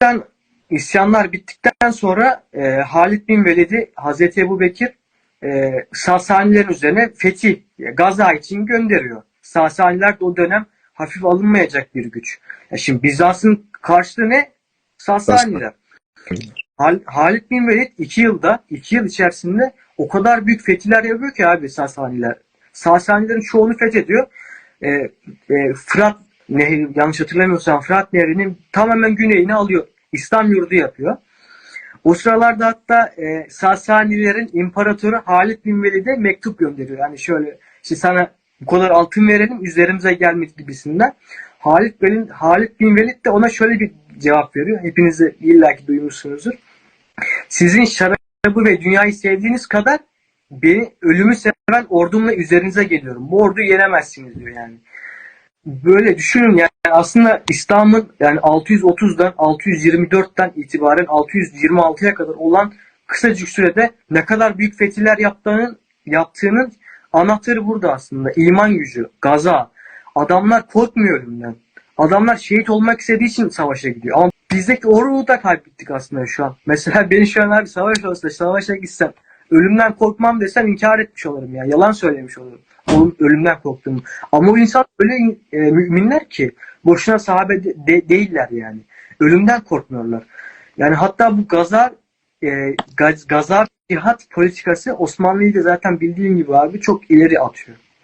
bittikten isyanlar bittikten sonra e, Halid bin Velid'i Hazreti Ebu Bekir e, Sasanilerin üzerine Fethi Gaza için gönderiyor. Sasaniler de o dönem hafif alınmayacak bir güç. Ya şimdi Bizans'ın karşılığı ne? Sasaniler. Hal, Halid bin Velid iki yılda, iki yıl içerisinde o kadar büyük fetihler yapıyor ki abi Sasaniler. Sasanilerin çoğunu fethediyor. E, e, Fırat Nehri, yanlış hatırlamıyorsam Fırat Nehri'nin tamamen güneyini alıyor. İslam yurdu yapıyor. O sıralarda hatta e, Sasanilerin imparatoru Halid bin Velid'e mektup gönderiyor. Yani şöyle işte sana bu kadar altın verelim üzerimize gelmek gibisinden. Halid bin, Halid bin Velid de ona şöyle bir cevap veriyor. Hepiniz de illaki duymuşsunuzdur. Sizin şarabı ve dünyayı sevdiğiniz kadar beni ölümü seven ordumla üzerinize geliyorum. Bu orduyu yenemezsiniz diyor yani. Böyle düşünün yani aslında İslam'ın yani 630'dan 624'ten itibaren 626'ya kadar olan kısacık sürede ne kadar büyük fetihler yaptığının yaptığının anahtarı burada aslında. İman gücü, gaza. Adamlar korkmuyor ölümden. Adamlar şehit olmak istediği için savaşa gidiyor. Ama bizdeki orduyu da kaybettik aslında şu an. Mesela beni şu an abi savaş olsa savaşa gitsem ölümden korkmam desem inkar etmiş olurum ya. Yalan söylemiş olurum. Onun ölümden korktuğumu. Ama o insan öyle e, müminler ki boşuna sahabe de- de- değiller yani. Ölümden korkmuyorlar. Yani hatta bu gaza e, gaz, gaza cihat politikası Osmanlı'yı da zaten bildiğin gibi abi çok ileri atıyor.